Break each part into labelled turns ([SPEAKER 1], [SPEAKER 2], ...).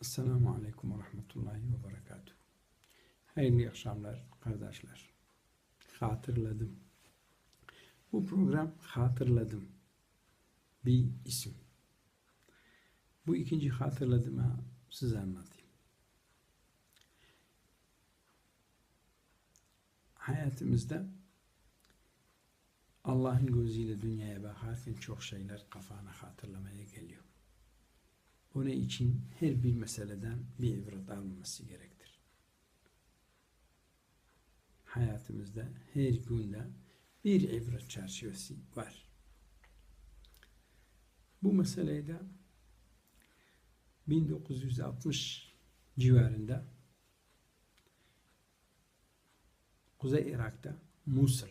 [SPEAKER 1] Esselamu Aleyküm ve Rahmetullahi ve Berekatuhu. Hayırlı akşamlar kardeşler. Hatırladım. Bu program Hatırladım. Bir isim. Bu ikinci hatırladığımı size anlatayım. Hayatımızda Allah'ın gözüyle dünyaya bakarken çok şeyler kafana hatırlamaya geliyor. Onun için her bir meseleden bir ibret alınması gerektir. Hayatımızda her günde bir ibret çerçevesi var. Bu meseleyi de 1960 civarında Kuzey Irak'ta Musul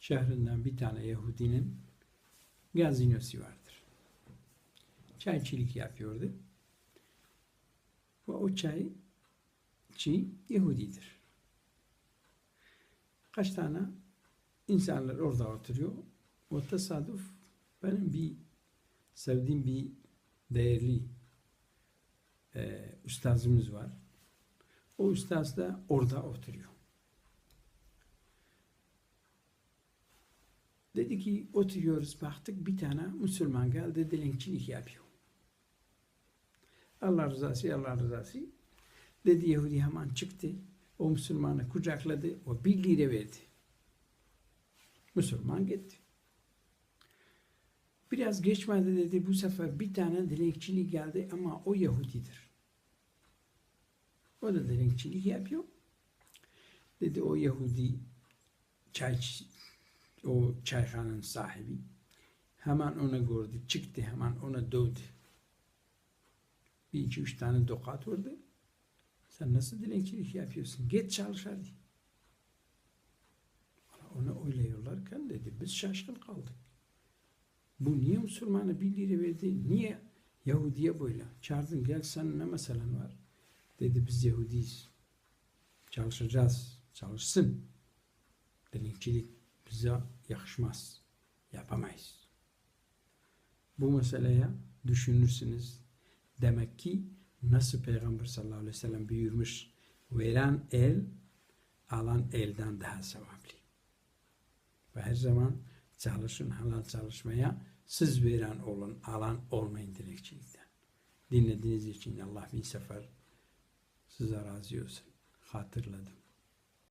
[SPEAKER 1] şehrinden bir tane Yahudinin gazinosu vardır. Çayçılık yapıyordu. Ve o çayçı Yahudidir. Kaç tane insanlar orada oturuyor. O tesadüf benim bir sevdiğim bir değerli e, ustazımız var. O ustaz da orada oturuyor. Dedi ki oturuyoruz baktık bir tane Müslüman geldi dilencilik yapıyor. Allah rızası Allah rızası. Dedi Yahudi hemen çıktı. O Müslümanı kucakladı. O bir lira verdi. Müslüman gitti. Biraz geçmedi dedi bu sefer bir tane dilekçilik geldi ama o Yahudidir. O da dilekçilik yapıyor. Dedi o Yahudi çay o çayhanın sahibi hemen ona gördü. Çıktı hemen ona dövdü. Bir iki üç tane dokat vurdu. Sen nasıl dilekçilik yapıyorsun? Git çalış hadi. Ona öyle yollarken dedi biz şaşkın kaldık. Bu niye Müslümana bir lira verdi? Niye Yahudiye böyle? Çağırdın gel sen ne meselen var? Dedi biz Yahudiyiz. Çalışacağız. Çalışsın. Dilekçilik bize yakışmaz. Yapamayız. Bu meseleye düşünürsünüz. Demek ki nasıl Peygamber sallallahu aleyhi ve sellem buyurmuş veren el alan elden daha sevaplı. Ve her zaman çalışın halal çalışmaya siz veren olun, alan olmayın dilekçilikten. Dinlediğiniz için Allah bin sefer size razı olsun. Hatırladım.